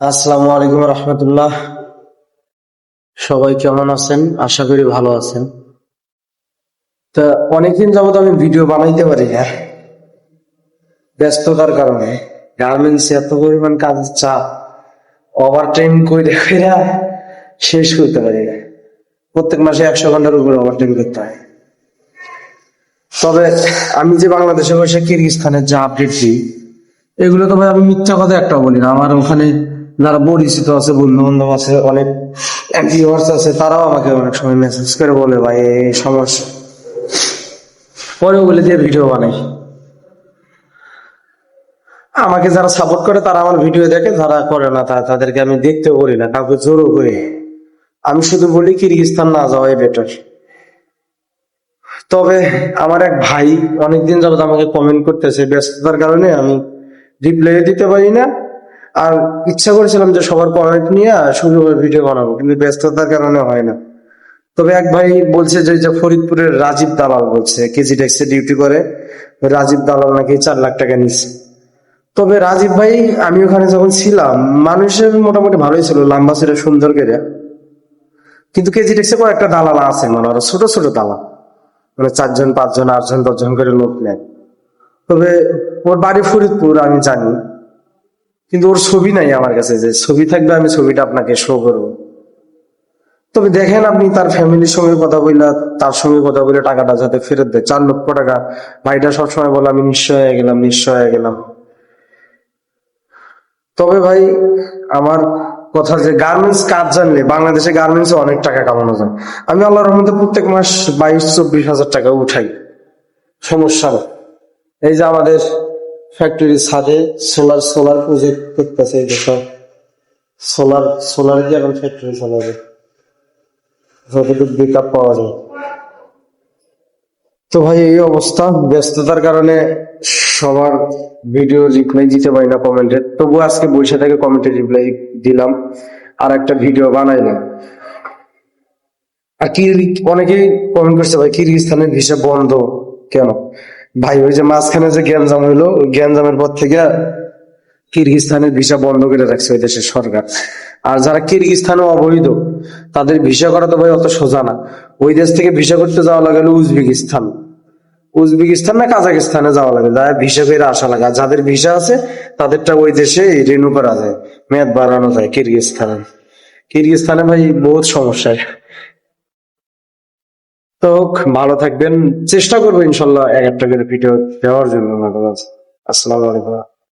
আসসালামু আলাইকুম রহমতুল্লাহ। সবাই কেমন আছেন? আশা করি ভালো আছেন। তা অনেকদিন যাবত আমি ভিডিও বানাইতে পারি না। ব্যস্ততার কারণে। গার্মেন্টস এত পরিমাণ কাজের চাপ। ওভার টাইম করে কইরা শেষ করতে পারি না। প্রত্যেক মাসে একশো ঘণ্টার উপরে ওভার টাইম করতে হয়। তবে আমি যে বাংলাদেশে বসে কিরগিজস্তানের যে আপডেট দিই, এগুলো তো ভাই আমি মিথ্যা কথা একটা বলি না। আমার ওখানে যারা পরিচিত আছে বন্ধু বান্ধব আছে, অনেক আছে, তারাও আমাকে অনেক সময় মেসেজ করে বলে, ভাই, এই সমস্যা। পরে বলে দিয়ে ভিডিও বানাই। আমাকে যারা সাপোর্ট করে, তারা আমার ভিডিও দেখে, যারা করে না, তা- তাদেরকে আমি দেখতেও বলি না, কাউকে জোরও করি আমি শুধু বলি কিরগিস্তান না যাওয়াই বেটার তবে আমার এক ভাই অনেকদিন যাবত আমাকে কমেন্ট করতেছে, ব্যস্ততার কারণে আমি রিপ্লাই দিতে পারি না। আর ইচ্ছা করেছিলাম যে সবার কমেন্ট নিয়ে সুন্দর ভিডিও বানাবো, কিন্তু ব্যস্ততার কারণে হয় না। তবে এক ভাই বলছে যে ফরিদপুরের রাজীব দালাল বলছে, কেজি ট্যাক্সে ডিউটি করে, রাজীব দালাল নাকি চার লাখ টাকা নিচ্ছে তবে রাজীব ভাই, আমি ওখানে যখন ছিলাম, মানুষের মোটামুটি ভালোই ছিল, লম্বা ছিল, সুন্দর করে। কিন্তু কেজি ট্যাক্সে কয়েকটা দালাল আছে মানে ওরা ছোট ছোট দালাল। মানে চারজন, পাঁচজন, আটজন, দশজন করে লোক নেয়। তবে ওর বাড়ি ফরিদপুর, আমি জানি। কিন্তু ওর ছবি নাই আমার কাছে যে ছবি থাকবে, আমি ছবিটা আপনাকে শো করব। তবে দেখেন আপনি তার ফ্যামিলির সঙ্গে কথা বললা তার সঙ্গে কথা বলে টাকাটা যাতে ফেরত দেয়। চার লক্ষ টাকা। ভাইটা সবসময় বলে, আমি নিশ্চয় হয়ে গেলাম, নিশ্চয় হয়ে গেলাম। তবে ভাই, আমার কথা যে গার্মেন্টস কাজ জানলে? বাংলাদেশে গার্মেন্টসে অনেক টাকা কামানো যায়। আমি আল্লাহর রহমতে প্রত্যেক মাস বাইশ, চব্বিশ হাজার টাকা উঠাই। সমস্যা এই যে আমাদের ফ্যাক্টরির ছাদে সোলার সোলার প্রজেক্ট করতেছে সব সোলার সোলার দিয়ে এখন ফ্যাক্টরি চালাবে। যতটুকু পাওয়া যায়। তো ভাই, এই অবস্থা। ব্যস্ততার কারণে সবার ভিডিও রিপ্লাই দিতে পারি না কমেন্টে তবু আজকে বসে থেকে কমেন্টে রিপ্লাই দিলাম। আর একটা ভিডিও বানাইলাম। আর কি, অনেকেই কমেন্ট করছে, ভাই কিরগিস্তানের ভিসা বন্ধ কেন? ভাই, ওই যে মাঝখানে যে গ্যাঞ্জাম হইল, ওই পর থেকে কিরগিস্তানের ভিসা বন্ধ করে রাখছে ওই দেশের সরকার। আর যারা কিরগিস্তানে অবৈধ, তাদের ভিসা করা তো ভাই অত সোজা না। ওই দেশ থেকে ভিসা করতে যাওয়া লাগে উজবেকিস্তান। উজবেকিস্তান না কাজাকিস্তানে যাওয়া লাগে, যারা ভিসা করে আসা লাগে। যাদের ভিসা আছে, তাদেরটা ওই দেশে রিনিউ করা যায়, মেয়াদ বাড়ানো যায় কিরগিস্তানে। কিরগিস্তানে ভাই বহুত সমস্যা। তো ভালো থাকবেন। চেষ্টা করব ইনশাল্লাহ এক একটা করে ভিডিও দেওয়ার জন্য আসসালামু আলাইকুম।